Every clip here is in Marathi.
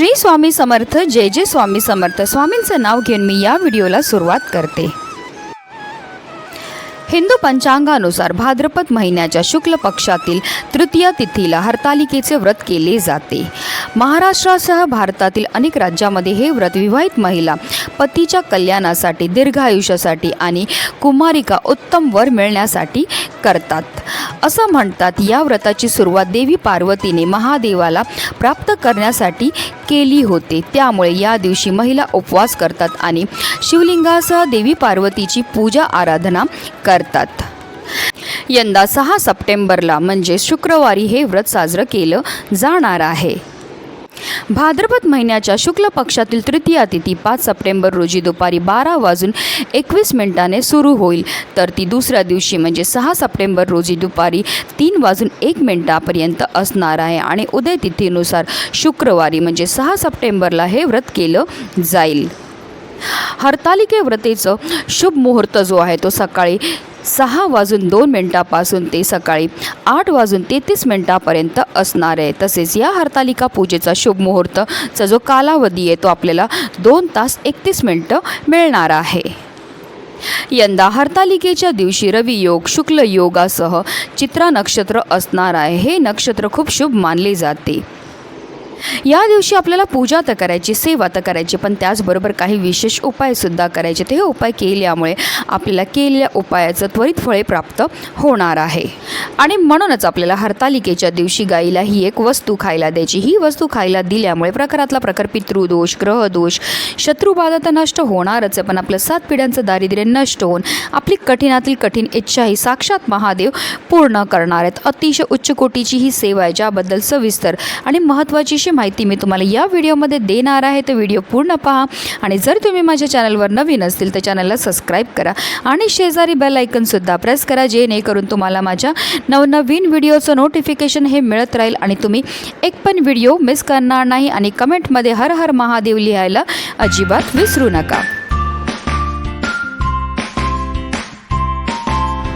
श्री स्वामी समर्थ जय जय स्वामी समर्थ. स्वामींचं नाव घेऊन मी या व्हिडिओला सुरुवात करते. हिंदू पंचांगानुसार भाद्रपद महिन्याच्या शुक्ल पक्षातील तृतीय तिथीला हरतालिकेचे व्रत केले जाते. महाराष्ट्रासह भारतातील अनेक राज्यामध्ये हे व्रत विवाहित महिला पतीच्या कल्याणासाठी दीर्घायुष्यासाठी आणि कुमारिका उत्तम वर मिळण्यासाठी करतात. असं म्हणतात. या व्रताची सुरुवात देवी पार्वतीने महादेवाला प्राप्त करण्यासाठी केली होती. त्यामुळे या दिवशी महिला उपवास करतात आणि शिवलिंगासह देवी पार्वतीची पूजा आराधना करतात. यंदा सहा सप्टेंबरला म्हणजे शुक्रवारी हे व्रत साजरं केलं जाणार आहे. भाद्रपद महिन्याच्या शुक्ल पक्षातील तृतीया तिथी पाच सप्टेंबर रोजी दुपारी बारा वाजून एकवीस मिनिटाने सुरू होईल. तर ती दुसऱ्या दिवशी म्हणजे सहा सप्टेंबर रोजी दुपारी तीन वाजून एक मिनिटापर्यंत असणार आहे आणि उदय तिथीनुसार शुक्रवारी म्हणजे सहा सप्टेंबरला हे व्रत केलं जाईल. हरतालिके व्रतेचं शुभ मुहूर्त जो आहे तो सकाळी सहा वाजून दोन मिनिटापासून ते सकाळी आठ वाजून तेहतीस मिनिटापर्यंत असणार आहे. तसेच या हरतालिका पूजेचा शुभ मुहूर्तचा जो कालावधी आहे तो आपल्याला दोन तास एकतीस मिनटं मिळणार आहे. यंदा हरतालिकेच्या दिवशी रवी योग शुक्ल योगासह चित्रा नक्षत्र असणार आहे. हे नक्षत्र खूप शुभ मानले जाते. या दिवशी आपल्याला पूजा तर करायची सेवा तर करायची पण त्याचबरोबर काही विशेष उपायसुद्धा करायचे. ते हे उपाय केल्यामुळे आपल्याला केलेल्या उपायाचं त्वरित फळे प्राप्त होणार आहे. आणि म्हणूनच आपल्याला हरतालिकेच्या दिवशी गाईला ही एक वस्तू खायला द्यायची. ही वस्तू खायला दिल्यामुळे प्रकारातला प्रकार पितृदोष ग्रहदोष शत्रुबाधा तर नष्ट होणारच आहे पण आपलं सात पिढ्यांचं दारिद्र्य नष्ट होऊन आपली कठीणातील कठीण इच्छा ही साक्षात महादेव पूर्ण करणार आहेत. अतिशय उच्च कोटीची ही सेवा आहे ज्याबद्दल सविस्तर आणि महत्त्वाची याची माहिती मी तुम्हाला या व्हिडिओमध्ये देणार आहे. तर व्हिडिओ पूर्ण पहा आणि जर तुम्ही माझ्या चॅनलवर नवीन असतील तर चॅनलला सबस्क्राईब करा आणि शेजारी बेल ऐकनसुद्धा प्रेस करा जेणेकरून तुम्हाला माझ्या नवनवीन व्हिडिओचं नोटिफिकेशन हे मिळत राहील आणि तुम्ही एक पण व्हिडिओ मिस करणार नाही आणि कमेंटमध्ये हर हर महादेव लिहायला अजिबात विसरू नका.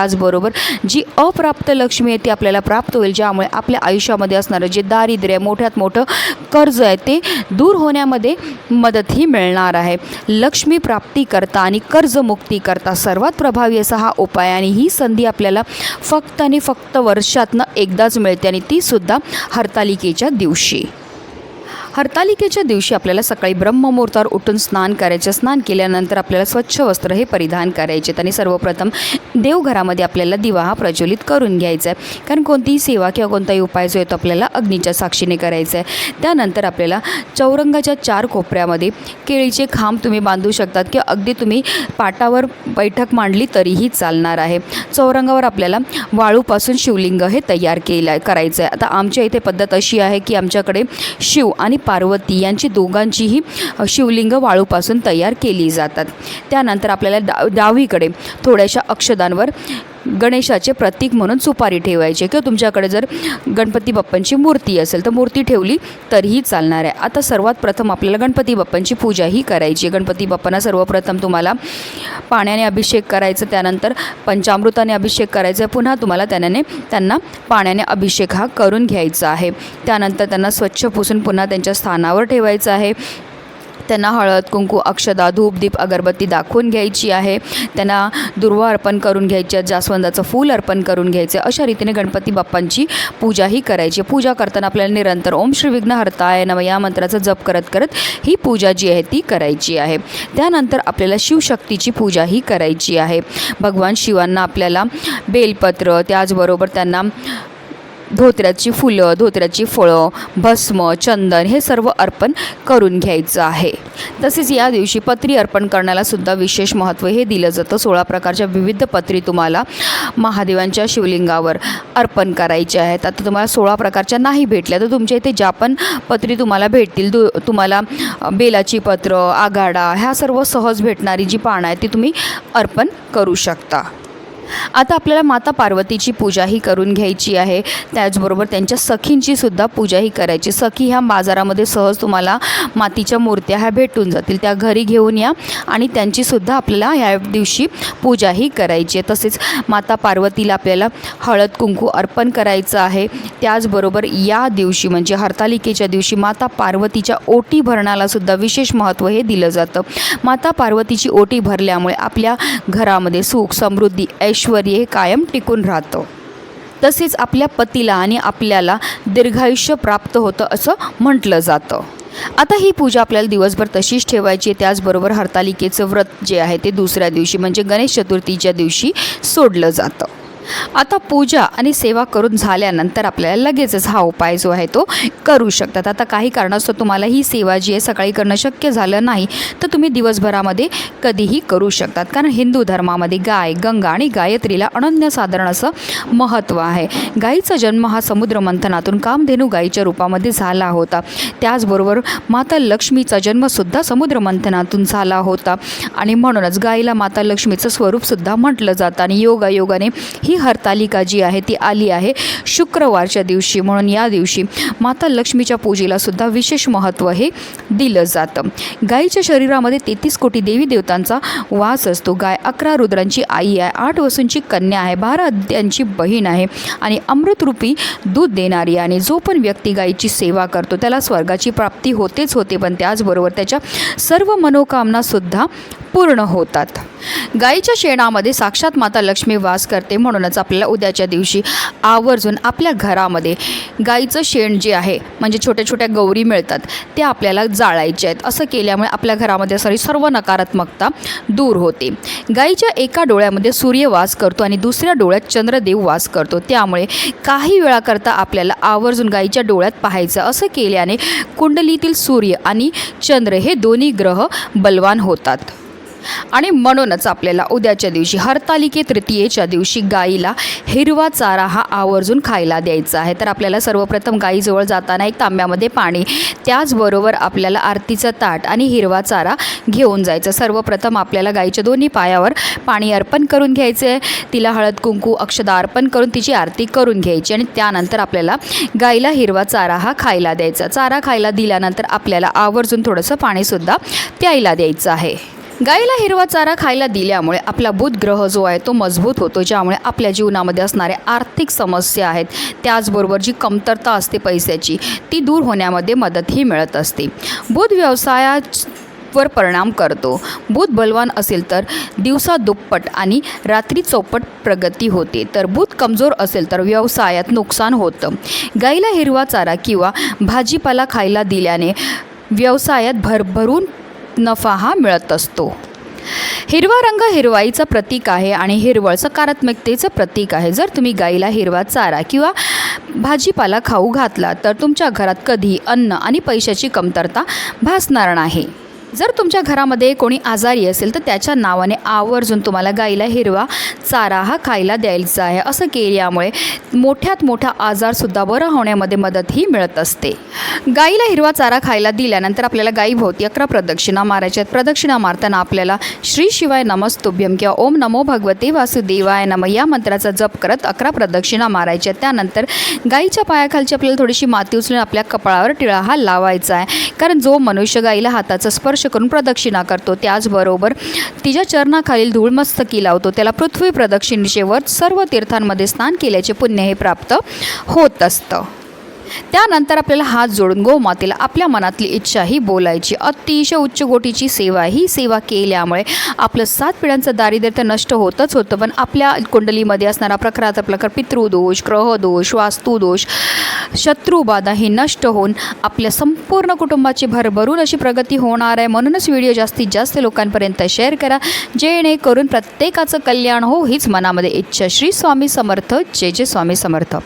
त्याचबरोबर जी अप्राप्त लक्ष्मी आहे ती आपल्याला प्राप्त होईल ज्यामुळे आपल्या आयुष्यामध्ये असणारं जे दारिद्र्य आहे, मोठ्यात मोठं कर्ज आहे ते दूर होण्यामध्ये मदतही मिळणार आहे. लक्ष्मी प्राप्ती करता आणि कर्जमुक्ती करता सर्वात प्रभावी असा हा उपाय आणि ही संधी आपल्याला फक्त आणि फक्त वर्षातनं एकदाच मिळते आणि तीसुद्धा हरतालिकेच्या दिवशी. हरतालिकेच्या दिवशी आपल्याला सकाळी ब्रह्ममुहूर्तावर उठून स्नान करायचे. स्नान केल्यानंतर आपल्याला स्वच्छ वस्त्र हे परिधान करायचे. आणि सर्वप्रथम देवघरामध्ये आपल्याला दिवा हा प्रज्वलित करून घ्यायचा आहे. कारण कोणतीही सेवा किंवा कोणताही उपाय जो आहे तो आपल्याला अग्नीच्या साक्षीने करायचा आहे. त्यानंतर आपल्याला चौरंगाच्या चार कोपऱ्यामध्ये केळीचे खांब तुम्ही बांधू शकतात किंवा अगदी तुम्ही पाटावर बैठक मांडली तरीही चालणार आहे. चौरंगावर आपल्याला वाळूपासून शिवलिंग हे तयार केलं करायचं आहे. आता आमच्या इथे पद्धत अशी आहे की आमच्याकडे शिव आणि पार्वती यांची दोघांचीही शिवलिंग वाळूपासून तयार केली जातात. त्यानंतर आपल्याला डा डावीकडे थोड्याशा अक्षदांवर गणेशाचे प्रतीक म्हणून सुपारी ठेवायचे किंवा तुमच्याकडे जर गणपती बाप्पांची मूर्ती असेल तर मूर्ती ठेवली तरीही चालणार आहे. आता सर्वात प्रथम आपल्याला गणपती बाप्पांची पूजाही करायची आहे. गणपती बाप्पांना सर्वप्रथम तुम्हाला पाण्याने अभिषेक करायचं त्यानंतर पंचामृताने अभिषेक करायचा आहे. पुन्हा तुम्हाला त्याने त्यांना पाण्याने अभिषेक हा करून घ्यायचा आहे. त्यानंतर त्यांना स्वच्छ पुसून पुन्हा त्यांच्या स्थानावर ठेवायचं आहे. त्यांना हळद कुंकू अक्षदा धूप दीप अगरबत्ती दाखवून घ्यायची आहे. त्यांना दुर्वा अर्पण करून घ्यायची आहे जास्वंदाचं फूल अर्पण करून घ्यायचं. आहे अशा रीतीने गणपती बाप्पांची पूजाही करायची. पूजा करताना आपल्याला निरंतर ओम श्री विघ्न हरताय नम या मंत्राचा जप करत करत ही पूजा जी आहे ती करायची आहे. त्यानंतर आपल्याला शिवशक्तीची पूजाही करायची आहे. भगवान शिवांना आपल्याला बेलपत्र त्याचबरोबर त्यांना धोत्र्याची फुलं धोत्र्याची फळं भस्म चंदन हे सर्व अर्पण करून घ्यायचं आहे. तसेच या दिवशी पत्री अर्पण करण्याला सुद्धा विशेष महत्त्व हे दिलं जातं. सोळा प्रकारच्या विविध पत्री तुम्हाला महादेवांच्या शिवलिंगावर अर्पण करायचे आहेत. आता तुम्हाला सोळा प्रकारच्या नाही भेटल्या तर तुमच्या इथे ज्या पण पत्री तुम्हाला भेटतील दु तुम्हाला बेलाची पत्र आघाडा ह्या सर्व सहज भेटणारी जी पानं आहेत ती तुम्ही अर्पण करू शकता. आता आपल्याला माता पार्वतीची पूजाही करून घ्यायची आहे. त्याचबरोबर त्यांच्या सखींची सुद्धा पूजाही करायची. सखी ह्या बाजारामध्ये सहज तुम्हाला मातीच्या मूर्त्या ह्या भेटून जातील. त्या घरी घेऊन या आणि त्यांची सुद्धा आपल्याला ह्या दिवशी पूजाही करायची आहे. तसेच माता पार्वतीला आपल्याला हळद कुंकू अर्पण करायचं आहे. त्याचबरोबर या दिवशी म्हणजे हरतालिकेच्या दिवशी माता पार्वतीच्या ओटी भरणालासुद्धा विशेष महत्त्व हे दिलं जातं. माता पार्वतीची ओटी भरल्यामुळे आपल्या घरामध्ये सुख समृद्धी ऐश्वर हे कायम टिकून राहतं. तसेच आपल्या पतीला आणि आपल्याला दीर्घायुष्य प्राप्त होतं असं म्हटलं जातं. आता ही पूजा आपल्याला दिवसभर तशीच ठेवायची आहे. त्याचबरोबर हरतालिकेचं व्रत जे आहे ते दुसऱ्या दिवशी म्हणजे गणेश चतुर्थीच्या दिवशी सोडलं जातं. आता पूजा आणि सेवा करून झाल्यानंतर आपल्याला लगेचच हा उपाय जो आहे तो करू शकतात. आता काही कारणास्तव तुम्हाला ही सेवा जी आहे सकाळी करणं शक्य झालं नाही तर तुम्ही दिवसभरामध्ये कधीही करू शकतात. कारण हिंदू धर्मामध्ये गाय गंगा आणि गायत्रीला अनन्यसाधारण असं महत्त्व आहे. गायीचा जन्म हा समुद्र मंथनातून कामधेनू गायीच्या रूपामध्ये झाला होता. त्याचबरोबर माता लक्ष्मीचा जन्मसुद्धा समुद्र मंथनातून झाला होता. आणि म्हणूनच गायीला माता लक्ष्मीचं स्वरूपसुद्धा म्हटलं जातं. आणि योगायोगाने ही हरतालिका जी आहे ती आली आहे शुक्रवारच्या दिवशी. म्हणून या दिवशी माता लक्ष्मीच्या पूजेला सुद्धा विशेष महत्त्व हे दिलं जातं. गायीच्या शरीरामध्ये तेहतीस कोटी देवी देवतांचा वास असतो. गाय अकरा रुद्रांची आई आहे आठ वसूंची कन्या आहे बारा अद्यांची बहीण आहे आणि अमृतरूपी दूध देणारी आणि जो पण व्यक्ती गायीची सेवा करतो त्याला स्वर्गाची प्राप्ती होतेच होते पण त्याचबरोबर त्याच्या सर्व मनोकामनासुद्धा पूर्ण होतात. गाईच्या शेणामध्ये साक्षात माता लक्ष्मी वास करते म्हणूनच आपल्याला उद्याच्या दिवशी आवर्जून आपल्या घरामध्ये गाईचं शेण जे आहे म्हणजे छोट्या छोट्या गौरी मिळतात ते आपल्याला जाळायच्या आहेत. असं केल्यामुळे आपल्या घरामध्ये असणारी सर्व नकारात्मकता दूर होते. गाईच्या एका डोळ्यामध्ये सूर्य वास करतो आणि दुसऱ्या डोळ्यात चंद्रदेव वास करतो. त्यामुळे काही वेळाकरता आपल्याला आवर्जून गाईच्या डोळ्यात पाहायचं. असं केल्याने कुंडलीतील सूर्य आणि चंद्र हे दोन्ही ग्रह बलवान होतात. आणि म्हणूनच आपल्याला उद्याच्या दिवशी हरतालिके तृतीयेच्या दिवशी गाईला हिरवा चारा हा आवर्जून खायला द्यायचा आहे. तर आपल्याला सर्वप्रथम गाईजवळ जाताना एक तांब्यामध्ये पाणी त्याचबरोबर आपल्याला आरतीचं ताट आणि हिरवा चारा घेऊन जायचं. सर्वप्रथम आपल्याला गाईच्या दोन्ही पायावर पाणी अर्पण करून घ्यायचं आहे तिला हळद कुंकू अक्षदा अर्पण करून तिची आरती करून घ्यायची आणि त्यानंतर आपल्याला गाईला हिरवा चारा हा खायला द्यायचा. चारा खायला दिल्यानंतर आपल्याला आवर्जून थोडंसं पाणीसुद्धा प्यायला द्यायचं आहे. गाईला हिरवा चारा खायला दिल्यामुळे आपला बुध ग्रह जो आहे तो मजबूत होतो ज्यामुळे आपल्या जीवनामध्ये असणाऱ्या आर्थिक समस्या आहेत त्याचबरोबर जी कमतरता असते पैशाची ती दूर होण्यामध्ये मदतही मिळत असते. बुध व्यवसाया वर परिणाम करतो. बुध बलवान असेल तर दिवसा दुप्पट आणि रात्री चौपट प्रगती होते. तर बुध कमजोर असेल तर व्यवसायात नुकसान होतं. गाईला हिरवा चारा किंवा भाजीपाला खायला दिल्याने व्यवसायात भरभरून नफा हा मिळत असतो. हिरवा रंग हिरवाईचं प्रतीक आहे आणि हिरवळ सकारात्मकतेचं प्रतीक आहे. जर तुम्ही गाईला हिरवा चारा किंवा भाजीपाला खाऊ घातला तर तुमच्या घरात कधी अन्न आणि पैशाची कमतरता भासणार नाही. जर तुमच्या घरामध्ये कोणी आजारी असेल तर त्याच्या नावाने आवर्जून तुम्हाला गाईला हिरवा चारा हा खायला द्यायचा आहे. असं केल्यामुळे मोठ्यात मोठा आजारसुद्धा बरं होण्यामध्ये मदतही मिळत असते. गाईला हिरवा चारा खायला दिल्यानंतर आपल्याला गाईभोवती अकरा प्रदक्षिणा मारायच्या आहेत. प्रदक्षिणा मारताना आपल्याला श्री शिवाय नमस्तुभ्यम किंवा ओम नमो भगवते वासुदेवाय नम या मंत्राचा जप करत अकरा प्रदक्षिणा मारायच्या आहेत. त्यानंतर गाईच्या पायाखालची आपल्याला थोडीशी माती उचलून आपल्या कपाळावर टिळा हा लावायचा आहे. कारण जो मनुष्य गाईला हाताचा स्पर्श करून प्रदक्षिणा करतो. त्याचबरोबर तिच्या चरणाखालील धूळमस्तकी लावतो. त्याला पृथ्वी प्रदक्षिणेचे वर सर्व तीर्थांमध्ये स्नान केल्याचे पुण्य हे प्राप्त होत असतं. त्यानंतर आपल्याला हात जोडून गोमातेला आपल्या मनातली इच्छा ही बोलायची. अतिशय उच्च गोटीची सेवा ही सेवा केल्यामुळे आपलं सात पिढ्यांचं दारिद्र्य तर नष्ट होतच होतं पण आपल्या कुंडलीमध्ये असणारा प्रखराचा आपला पितृदोष ग्रहदोष वास्तुदोष शत्रुबाधा ही नष्ट होऊन आपल्या संपूर्ण कुटुंबाची भरभरून अशी प्रगती होणार आहे. म्हणूनच व्हिडिओ जास्तीत जास्त लोकांपर्यंत शेअर करा. जेणेकरून प्रत्येकाचं कल्याण हो हीच मनामध्ये इच्छा. श्री स्वामी समर्थ. जे जे स्वामी समर्थ.